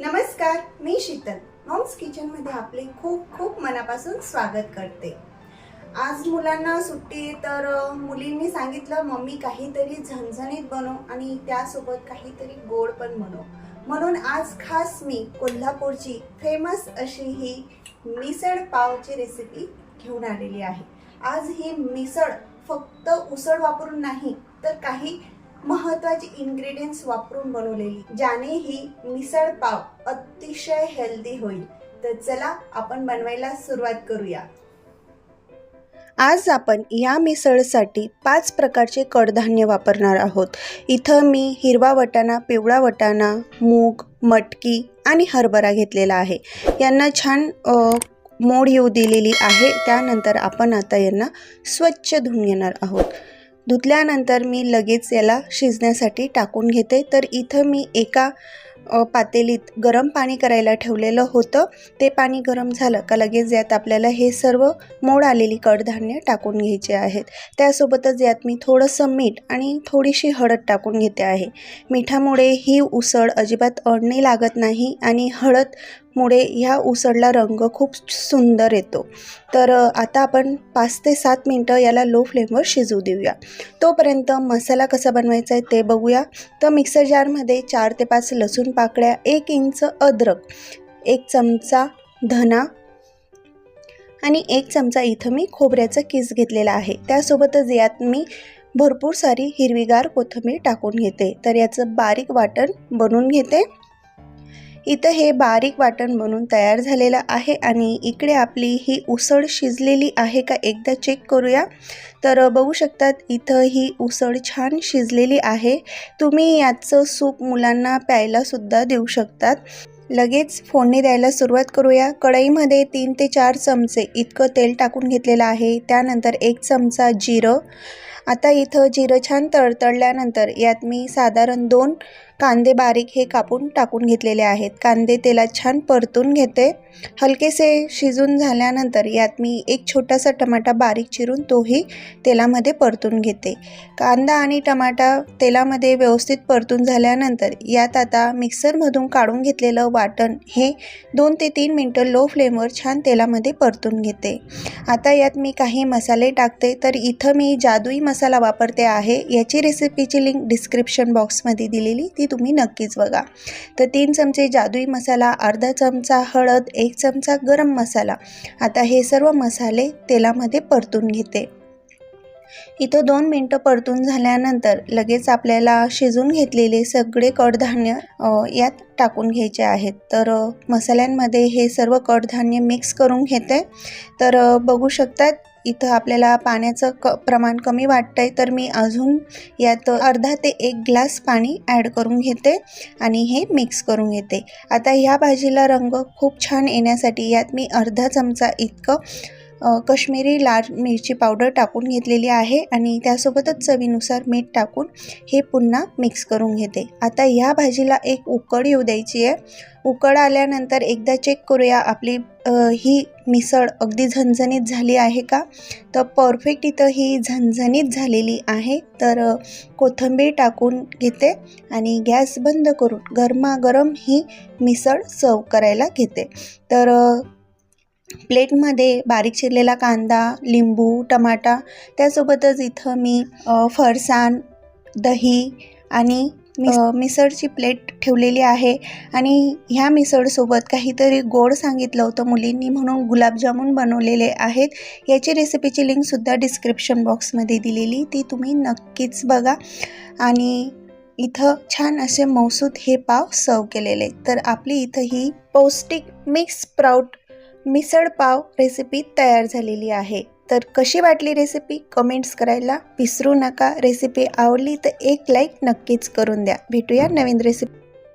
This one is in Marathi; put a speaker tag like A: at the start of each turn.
A: नमस्कार मी शीतल. मॉम्स किचनमध्ये आपले खूप खूप मनापासून स्वागत करते. आज मुलांना सुट्टी आहे तर मुलींनी सांगितलं मम्मी काहीतरी झणझणीत बनव आणि त्यासोबत काहीतरी गोड पण बनव. म्हणून आज खास मी कोल्हापूरची फेमस अशी ही मिसळ पावची रेसिपी घेऊन आलेली आहे. आज ही मिसळ फक्त उसळ वापरून नाही तर काही महत्त्वाचे इन्ग्रेडियंट्स वापरून बनवलेली ज्याने ही मिसळ पाव अतिशय हेल्दी होईल. तर चला आपण बनवायला सुरुवात करूया. आज आपण या मिसळसाठी पाच प्रकारचे कडधान्य वापरणार आहोत. इथं मी हिरवा वटाणा पिवळा वटाणा मूग मटकी आणि हरभरा घेतलेला आहे. यांना छान मोड येऊ दिलेली आहे. त्यानंतर आपण आता यांना स्वच्छ धुवून घेणार आहोत. धुतल्यानंतर मी लगेच याला शिजण्यासाठी टाकून घेते. तर इथं मी एका पातेलीत गरम पाणी करायला ठेवलेलं होतं. ते पाणी गरम झालं का लगेच यात आपल्याला हे सर्व मोड आलेली कडधान्य टाकून घ्यायचे आहेत. त्यासोबतच यात मी थोडंसं मीठ आणि थोडीशी हळद टाकून घेते आहे. मिठामुळे ही उसळ अजिबात अडणी लागत नाही आणि हळदमुळे ह्या उसळला रंग खूप सुंदर येतो. तर आता आपण पाच ते सात मिनटं याला लो फ्लेमवर शिजवू देऊया. तोपर्यंत मसाला कसा बनवायचा आहे ते बघूया. तर मिक्सर जारमध्ये चार ते पाच लसूण पाकळ्या एक इंच अद्रक एक चमचा धना आणि एक चमचा इथं मी खोबऱ्याचा किस घेतलेला आहे. त्यासोबतच यात मी भरपूर सारी हिरवीगार कोथिंबीर टाकून घेते. तर याचं बारीक वाटण बनवून घेते. इथं हे बारीक वाटण बनून तयार झालेलं आहे आणि इकडे आपली ही उसळ शिजलेली आहे का एकदा चेक करूया. तर बघू शकतात इथं ही उसळ छान शिजलेली आहे. तुम्ही याचं सूप मुलांना प्यायलासुद्धा देऊ शकतात. लगेच फोडणी द्यायला सुरुवात करूया. कढईमध्ये तीन ते चार चमचे इतकं तेल टाकून घेतलेलं आहे. त्यानंतर एक चमचा जिरं. आता इथं जिरं छान तळतळल्यानंतर यात मी साधारण दोन कांदे बारीक हे कापून टाकून घेतलेले आहेत. कांदे तेलात छान परतून घेते. हलकेसे शिजून झाल्यानंतर यात मी एक छोटासा टमाटा बारीक चिरून तोही तेलामध्ये परतून घेते. कांदा आणि टमाटा तेलामध्ये व्यवस्थित परतून झाल्यानंतर यात आता मिक्सरमधून काढून घेतलेलं वाटण हे दोन ते तीन मिनटं लो फ्लेमवर छान तेलामध्ये परतून घेते. आता यात मी काही मसाले टाकते. तर इथं मी जादुई मसाला वापरते आहे. याची रेसिपीची लिंक डिस्क्रिप्शन बॉक्समध्ये दिलेली. ती तुम्ही नक्कीच बघा. तर तीन चमचे जादुई मसाला अर्धा चमचा हळद एक चमचा गरम मसाला. आता हे सर्व मसाले तेलामध्ये परतून घेते. इथं दोन मिनटं परतून झाल्यानंतर लगेच आपल्याला शिजून घेतलेले सगळे कडधान्य यात टाकून घ्यायचे आहेत. तर मसाल्यांमध्ये हे सर्व कडधान्य मिक्स करून घेते. तर बघू शकतात इथं आपल्याला पाण्याचं क प्रमाण कमी वाटतं आहे तर मी अजून यात अर्धा ते एक ग्लास पाणी ॲड करून घेते आणि हे मिक्स करून घेते. आता ह्या भाजीला रंग खूप छान येण्यासाठी यात मी अर्धा चमचा इतकं कश्मीरी लाल मिरची पावडर टाकून घेतलेली आहे आणि त्यासोबतच चवीनुसार मीठ टाकून हे पुन्हा मिक्स करून घेते. आता ह्या भाजीला एक उकड येऊ द्यायची आहे. उकड आल्यानंतर एकदा चेक करूया आपली ही मिसळ अगदी झणझणीत झाली आहे का? तर परफेक्ट इथं ही झणझणीत झालेली आहे. तर कोथिंबीर टाकून घेते आणि गॅस बंद करून गरमागरम ही मिसळ सर्व करायला घेते. तर प्लेटमध्ये बारीक चिरलेला कांदा लिंबू टमाटा त्यासोबतच इथं मी फरसाण दही आणि मिस- मिसळची प्लेट ठेवलेली आहे. आणि ह्या मिसळसोबत काहीतरी गोड सांगितलं होतं मुलींनी म्हणून गुलाबजामुन बनवलेले आहेत. याची रेसिपीची लिंकसुद्धा डिस्क्रिप्शन बॉक्समध्ये दिलेली. ती तुम्ही नक्कीच बघा. आणि इथं छान असे मौसूद हे पाव सर्व केलेले तर आपली इथं ही पौष्टिक mix Prout misal pav recipe तयार झालेली आहे. तर कशी वाटली रेसिपी कमेंट्स करायला विसरू नका. रेसिपी आवडली तर एक लाईक नक्कीच करून द्या. भेटूया नवीन रेसिपी